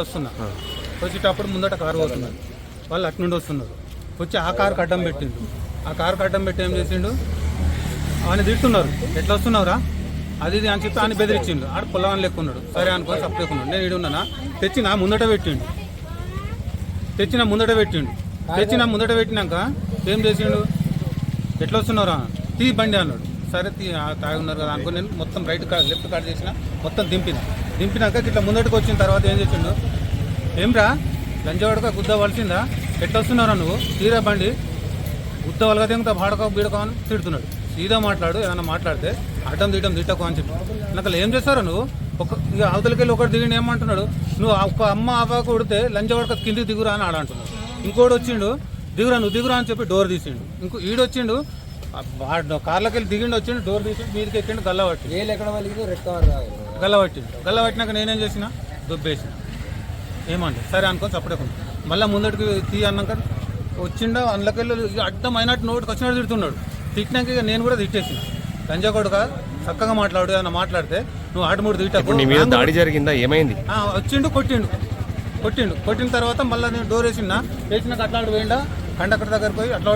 వస్తున్నా. వచ్చేటప్పుడు ముందట కారు పోతున్నారు వాళ్ళు అటు నుండి వస్తున్నారు. వచ్చి ఆ కారు కడ్డం పెట్టిండు. ఆ కారు కడ్డం పెట్టి ఏం చేసిండు? ఆయన తిట్టున్నారు ఎట్లా వస్తున్నావురా? అది ఇది అని చెప్పి ఆయన బెదిరించిండు. ఆడ పొలం లెక్కున్నాడు. సరే అనుకో సప్పుకున్నాడు నేను ఇడున్నానా తెచ్చిన ముందట పెట్టిండు. తెచ్చిన ముందట పెట్టిండు. తెచ్చిన ముందట పెట్టినాక ఏం చేసిండు? ఎట్లా వస్తున్నారా తీ బండి అన్నాడు. సరే తీ ఆ, తాగి ఉన్నారు కదా అనుకుని నేను మొత్తం రైట్ కార్డ్ లెఫ్ట్ కార్డ్ చేసిన మొత్తం దింపిన. దింపినాక ఇట్లా ముందటికి వచ్చిన తర్వాత ఏం చేసిండు? ఏమ్రా లంచవాడక గుద్ద వలసిందా? ఎట్లా వస్తున్నారా నువ్వు? తీరా బండి. గుద్ద వలగ తింగ పాడక బీడక అని తిడుతున్నాడు. సీదా మాట్లాడు ఏదైనా మాట్లాడితే అడ్డం తీయడం తిట్టకు అని చెప్పి. నాకు ఏం చేస్తారా నువ్వు? ఒక ఇక అవతలకెళ్ళి ఒకటి దిగిండి ఏమంటున్నాడు? నువ్వు ఒక అమ్మ అవ్వ కొడితే లంచవాడక కిందికి దిగురా అని ఆడంటున్నాడు ఇంకోటి వచ్చిండు దిగురా నువ్వు దిగురా అని చెప్పి డోర్ తీసిండు. ఇంకో ఈడొచ్చిండు వాడు కార్లోకి వెళ్ళి దిగిండు వచ్చిండు డోర్ తీసి మీదకి ఎక్కిండు గల్ల పట్టి ఏళ్ళు ఎక్కడ వాళ్ళకి రెడ్ కవర్ గల్ల పట్టిండు. గల్ల పట్టినాక నేనేం చేసిన? దుబ్బేసిన. ఏమంటే సరే అనుకొని చప్పుడేకుండా మళ్ళీ ముందటికి తీ అన్నాక వచ్చిండా అందులోకెళ్ళి ఇక అడ్డం అయినట్టు నోటికి వచ్చినట్టు తిడుతున్నాడు. తిట్టినాక ఇక నేను కూడా తిట్టేసిన. గంజా కొడుక చక్కగా మాట్లాడు ఏదన్నా మాట్లాడితే నువ్వు నీ మీద తిట్టకు దాడి జరిగిందా? ఏమైంది? ఆ, వచ్చిండు కొట్టిండు. కొట్టిండు. కొట్టిన తర్వాత మళ్ళీ నేను డోర్ వేసిన వేసినాక అట్లాంటి పోయిండా కండక్టర్ దగ్గరికి పోయి అట్లా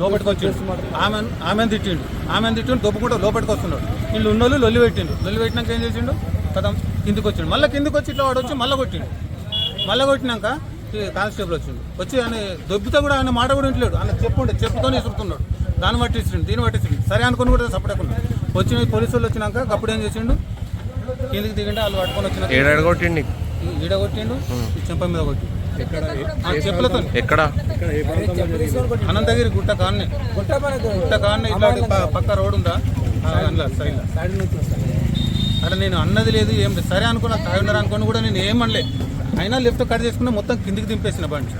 లోపలికి వచ్చిండు. ఆమె ఆమెను తిట్టిండు. ఆమెను తిట్టిండు దొప్పుకుంటూ లోపలికి వస్తున్నాడు. వీళ్ళు ఉన్నోళ్ళు లొల్లి పెట్టిండు. లొల్లి పెట్టినాక ఏం చేసిండు? కదం కిందికి వచ్చిండు. మళ్ళీ కిందికి వచ్చి ఇట్లా వాడు వచ్చి మళ్ళీ కొట్టిండు. మళ్ళీ కొట్టినాక కానిస్టేబుల్ వచ్చిండు. వచ్చి ఆయన దొబ్బితో కూడా ఆయన మాట కూడా ఇంటలేడు ఆయన చెప్పుండే చెప్పుతోనే ఇసురుతున్నాడు. దాన్ని బట్టి ఇస్తుండు దీన్ని బట్టి ఇస్తుండు సరే అనుకుని కూడా సపడకుండా. వచ్చి పోలీసు వాళ్ళు వచ్చినాక అప్పుడు ఏం చేసిండు? కిందికి దిగిండు వాళ్ళు పట్టుకొని ఈ ఈడ కొట్టిండు చెంప మీద కొట్టిండు. ఎక్కడ? అనంతగిరి గుట్ట కాన్నే గుట్ట కాన్నే ఇట్లాంటి పక్క రోడ్ ఉందా? ఆ, అందులో సైడ్ అక్కడ నేను అన్నది లేదు ఏం లేదు. సరే అనుకున్నా తాగి ఉన్నారు అనుకుని కూడా నేను ఏమనలే అయినా లెఫ్ట్ కట్ చేసుకున్నా మొత్తం కిందికి దింపేసిన బండి.